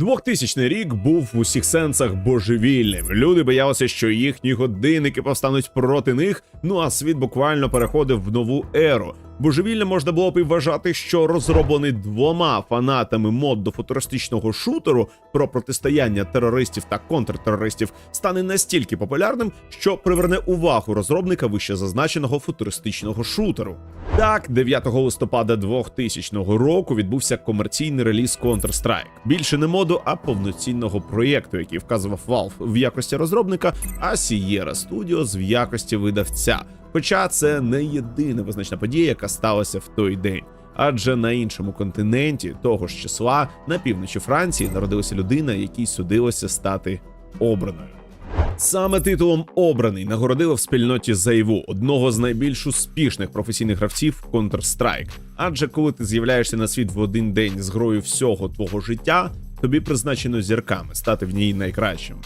2000 рік був в усіх сенсах божевільним. Люди боялися, що їхні годинники повстануть проти них. Ну а світ буквально переходив в нову еру. Божевільним можна було б і вважати, що розроблений двома фанатами мод до футуристичного шутеру про протистояння терористів та контртерористів стане настільки популярним, що приверне увагу розробника вище зазначеного футуристичного шутеру. Так, 9 листопада 2000 року відбувся комерційний реліз Counter-Strike. Більше не моду, а повноцінного проєкту, який вказував Valve в якості розробника, а Sierra Studios в якості видавця. Хоча це не єдина визначна подія, яка сталася в той день. Адже на іншому континенті того ж числа на півночі Франції народилася людина, якій судилося стати обраною. Саме титулом обраний нагородили в спільноті Зайву, одного з найбільш успішних професійних гравців Counter-Strike. Адже коли ти з'являєшся на світ в один день з грою всього твого життя, тобі призначено зірками стати в ній найкращим.